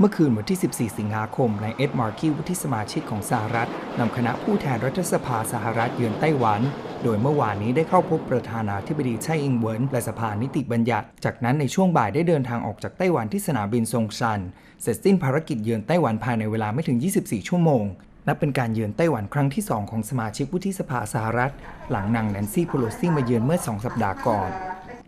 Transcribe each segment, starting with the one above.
เมื่อคืนวันที่ 14 สิงหาคมนายเอ็ดมาร์คิววุฒิสมาชิกของสหรัฐนำคณะผู้แทนรัฐสภาสหรัฐเยือนไต้หวัน โดยเมื่อวานนี้ได้เข้าพบประธานาธิบดีไช่อิงเวินและสภานิติบัญญัติ จากนั้นในช่วงบ่ายได้เดินทางออกจากไต้หวันที่สนามบินซงชัน เสร็จสิ้นภารกิจเยือนไต้หวันภายในเวลาไม่ถึง 24 ชั่วโมงนับเป็นการเยือนไต้หวันครั้งที่ 2 ของสมาชิกวุฒิสภาสหรัฐ หลังนางแนนซี่โพโลซีมาเยือนเมื่อ 2 สัปดาห์ก่อน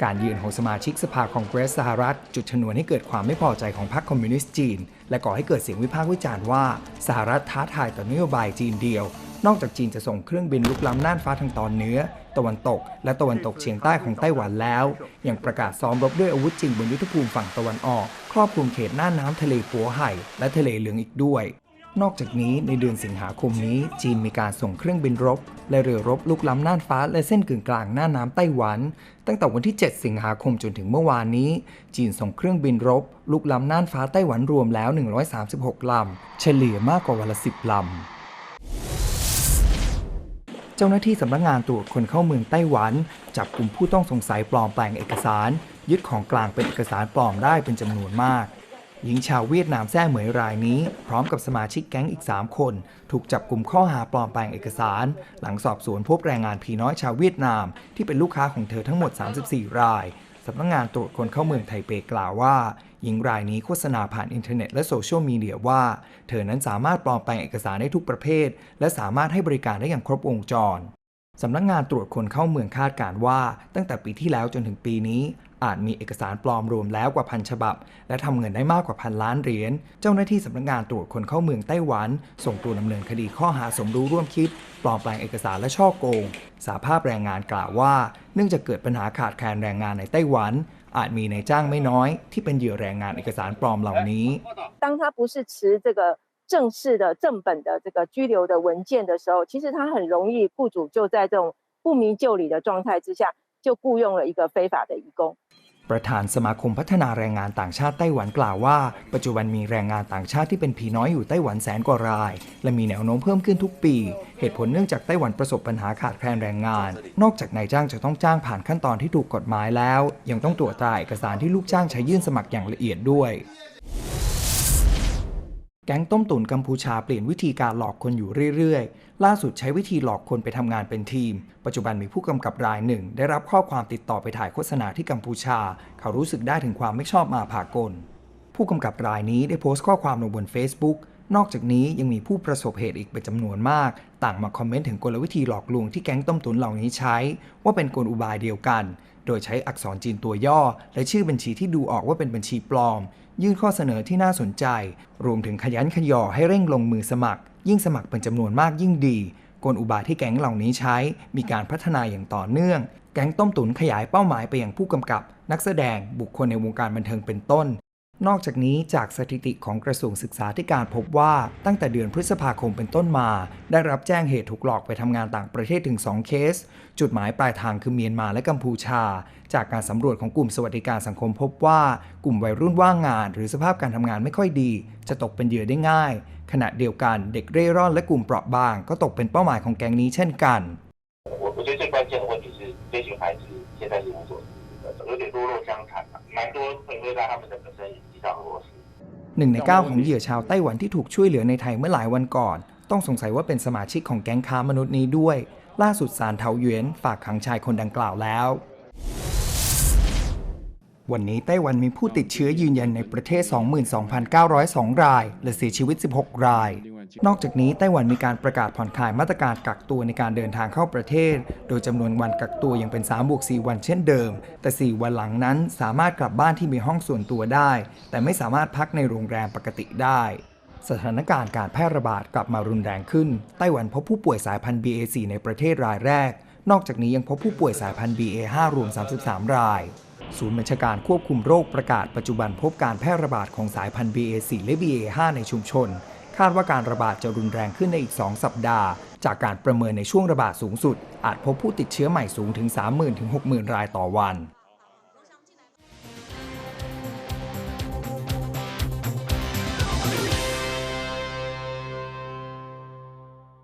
การยืนของสมาชิกสภาคองเกรสสหรัฐ จุดชนวนให้เกิดความไม่พอใจของพรรคคอมมิวนิสต์จีน และก่อให้เกิดเสียงวิพากษ์วิจารณ์ว่าสหรัฐท้าทายต่อนโยบายจีนเดียว นอกจากจีนจะส่งเครื่องบินลุกล้ำน่านฟ้าทางตอนเหนือตะวันตก และตะวันตกเฉียงใต้ของไต้หวันแล้วยังประกาศซ้อมรบด้วยอาวุธจริงบนยุทธภูมิฝั่งตะวันออก ครอบคลุมเขตน่านน้ำทะเลปัวไห่และทะเลเหลืองอีกด้วย นอกจากนี้ในเดือนสิงหาคมนี้ จีนมีการส่งเครื่องบินรบ และเรือรบลุกล้ำน่านฟ้า และเส้นกึ่งกลางน่านน้ำไต้หวัน ตั้งแต่วันที่ 7 สิงหาคมจนถึงเมื่อวานนี้ จีนส่งเครื่องบินรบ ลุกล้ำน่านฟ้าไต้หวันรวมแล้ว 136 ลำ เฉลี่ยมากกว่าวันละ 10 ลำเจ้าหน้าที่สำนักงานตรวจคนเข้าเมืองไต้หวัน จับกลุ่มผู้ต้องสงสัยปลอมแปลงเอกสาร ยึดของกลางเป็นเอกสารปลอมได้เป็นจำนวนมาก หญิงชาวเวียดนามแท้เหมยรายนี้ พร้อมกับสมาชิกแก๊งอีก 3 คน ถูกจับกลุ่มข้อหาปลอมแปลงเอกสาร หลังสอบสวนพบแรงงานผีน้อยชาวเวียดนาม ที่เป็นลูกค้าของเธอทั้งหมด 34 รายสำนักงานตรวจคนเข้าเมืองไทเปกล่าวว่า หญิงรายนี้โฆษณาผ่านอินเทอร์เน็ตและโซเชียลมีเดียว่า เธอนั้นสามารถปลอมแปลงเอกสารได้ทุกประเภท และสามารถให้บริการได้อย่างครบวงจรสำนักงงานตรวจคนเข้าเมืองคาดการณ์ว่า ตั้งแต่ปีที่แล้วจนถึงปีนี้ อาจมีเอกสารปลอมรวมแล้วกว่าพันฉบับ และทำเงินได้มากกว่าพันล้านเหรียญ เจ้าหน้าที่สำนักงงานตรวจคนเข้าเมืองไต้หวัน ส่งตัวดำเนินคดีข้อหาสมรู้ร่วมคิด ปลอมแปลงเอกสารและช่อโกง สาภาพแรงงานกล่าวว่า เนื่องจากเกิดปัญหาขาดแคลนแรงงานในไต้หวัน อาจมีนายจ้างไม่น้อย ที่เป็นเหยื่อแรงงานเอกสารปลอมเหล่านี้ 当他不是持这个正式的正本的这个居留的文件的时候，其实他很容易雇主就在这种不明就里的状态之下， 就雇佣了一个非法的移工。 ประธานสมาคมพัฒนาแรงงานต่างชาติไต้หวันกล่าวว่า ปัจจุบันมีแรงงานต่างชาติที่เป็นผีน้อยอยู่ไต้หวันแสนกว่าราย และมีแนวโน้มเพิ่มขึ้นทุกปี เหตุผลเนื่องจากไต้หวันประสบปัญหาขาดแคลนแรงงาน นอกจากนายจ้างจะต้องจ้างผ่านขั้นตอนที่ถูกกฎหมายแล้ว ยังต้องตรวจตราเอกสารที่ลูกจ้างใช้ยื่นสมัครอย่างละเอียดด้วย แก๊งต้มตุ๋นกัมพูชาเปลี่ยนวิธีการหลอกคนอยู่เรื่อยๆ ล่าสุดใช้วิธีหลอกคนไปทำงานเป็นทีม ปัจจุบันมีผู้กำกับรายหนึ่ง ได้รับข้อความติดต่อไปถ่ายโฆษณาที่กัมพูชา เขารู้สึกได้ถึงความไม่ชอบมาพากล ผู้กำกับรายนี้ได้โพสต์ข้อความลงบน Facebook นอกจากนี้ยังมีผู้ประสบเหตุอีกเป็นจำนวนมาก ต่างมาคอมเมนต์ถึงกลวิธีหลอกลวงที่แก๊งต้มตุ๋นเหล่านี้ใช้ ว่าเป็นกลอุบายเดียวกัน โดยใช้อักษรจีนตัวย่อ และชื่อบัญชีที่ดูออกว่าเป็นบัญชีปลอม ยื่นข้อเสนอที่น่าสนใจ รวมถึงขยันขยอให้เร่งลงมือสมัคร ยิ่งสมัครเป็นจำนวนมากยิ่งดี กลอุบายที่แก๊งเหล่านี้ใช้ มีการพัฒนาอย่างต่อเนื่อง แก๊งต้มตุ๋นขยายเป้าหมายไปยังผู้กำกับ นักแสดงบุคคลในวงการบันเทิงเป็นต้น นอกจากนี้จากสถิติของกระทรวงศึกษาธิการพบว่าตั้งแต่เดือนพฤษภาคมเป็นต้นมา ได้รับแจ้งเหตุถูกหลอกไปทำงานต่างประเทศถึง 2 เคส จุดหมายปลายทางคือเมียนมาและกัมพูชา จากการสำรวจของกลุ่มสวัสดิการสังคมพบว่า กลุ่มวัยรุ่นว่างงาน หรือสภาพการทำงานไม่ค่อยดี จะตกเป็นเหยื่อได้ง่าย ขณะเดียวกันเด็กเร่ร่อนและกลุ่มเปราะบาง ก็ตกเป็นเป้าหมายของแก๊งนี้เช่นกัน 我我觉得最关键的问题是，这群孩子现在是无所事事的， 有点弱肉相残啊，蛮多会会让他们的本身也提到俄罗斯。 หนึ่งในเก้าของเหยื่อชาวไต้หวันที่ถูกช่วยเหลือในไทยเมื่อหลายวันก่อน ต้องสงสัยว่าเป็นสมาชิกของแก๊งค้ามนุษย์นี้ด้วย ล่าสุดศาลเทาหยวนฝากขังชายคนดังกล่าวแล้ว วันนี้ไต้หวันมีผู้ติดเชื้อยืนยันในประเทศ 22,902 ราย และเสียชีวิต 16 ราย นอกจากนี้ไต้หวันมีการประกาศผ่อนคลายมาตรการกักตัวในการเดินทางเข้าประเทศ โดยจำนวนวันกักตัวยังเป็น3บวก4วันเช่นเดิม แต่ 4 วันหลังนั้นสามารถกลับบ้านที่มีห้องส่วนตัวได้ แต่ไม่สามารถพักในโรงแรมปกติได้สถานการณ์การแพร่ระบาดกลับมารุนแรงขึ้น ไต้หวันพบผู้ป่วยสายพันธุ์ BA4 ในประเทศรายแรก นอกจากนี้ยังพบผู้ป่วยสายพันธุ์ BA5 รวม 33 ราย ศูนย์บัญชาการควบคุมโรคประกาศปัจจุบันพบการแพร่ระบาดของสายพันธุ์ BA4 และ BA5 ในชุมชน คาดว่าการระบาดจะรุนแรงขึ้นในอีก 2 สัปดาห์ จากการประเมินในช่วงระบาดสูงสุด อาจพบผู้ติดเชื้อใหม่สูงถึง 30,000-60,000 รายต่อวัน